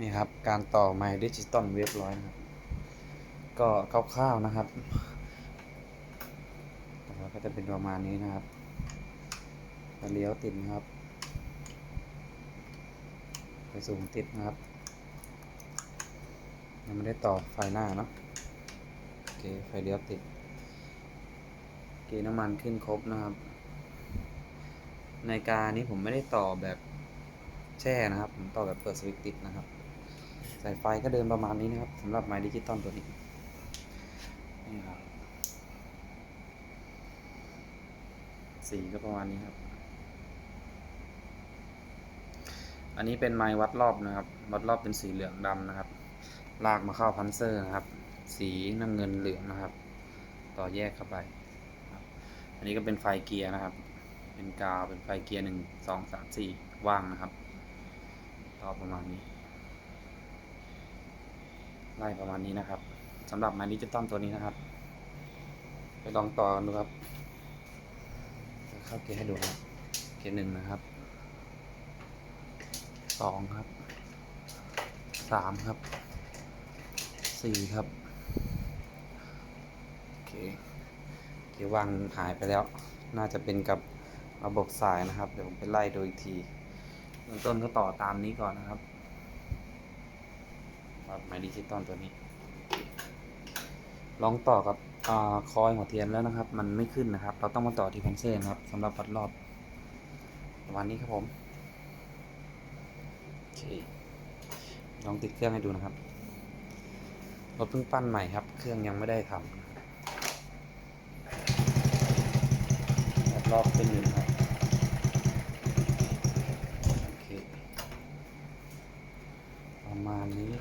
นี่ครับ การต่อไมค์ดิจิตอลเรียบร้อยนะครับ ก็คร่าวๆนะครับแล้วก็จะเป็นประมาณนี้นะครับไฟเลี้ยวติดนะครับไฟสูงติดนะครับยังไม่ได้ต่อไฟหน้าเนาะโอเคไฟเลี้ยวติดเกน้ำมันขึ้นครบนะครับ ในการนี้ผมไม่ได้ต่อแบบแช่นะครับ ผมต่อแบบเปิดสวิตติดนะครับายไฟก็เดินประมาณนี้นะครับสำหรับไมค์ดิจิตอลตัวนี้นี่ครับสีก็ประมาณนี้ครับ อันนี้เป็นไม้วัดรอบนะครับ วัดรอบเป็นสีเหลืองดำนะครับ ลากมาเข้าพันเซอร์นะครับ สีน้ำเงินเหลืองนะครับ ต่อแยกเข้าไป อันนี้ก็เป็นไฟเกียร์นะครับ เป็นกาว เป็นไฟเกียร์หนึ่งสองสามสี่ว่างนะครับ ต่อประมาณนี้ ไล่ประมาณนี้นะครับสำหรับไม้ดิจิตอลตัวนี้นะครับ ไปลองต่อกันดูครับเข้าเกียร์ให้ดูนะครับเกียร์หนึ่งนะครับสองครับสามครับสี่ครับโอเคเกียร์วางหายไปแล้ว น่าจะเป็นกับระบบสายนะครับ เดี๋ยวผมไปไล่ดูอีกทีเบื้องต้นก็ต่อตามนี้ก่อนนะครับ ครับไม้ดิจิตอลตัวนี้ ลองต่อกับอคอยหัวเทียนแล้วนะครับ มันไม่ขึ้นนะครับ เราต้องมาต่อที่พันเซอร์นะครับสำหรับวัดรอบประมาณนี้ครับผมโอเคลองติดเครื่องให้ดูนะครับรถเพิ่งปั้นใหม่ครับ เครื่องยังไม่ได้ทำวัดรอบเป็นหนึ่งครับประมาณนี้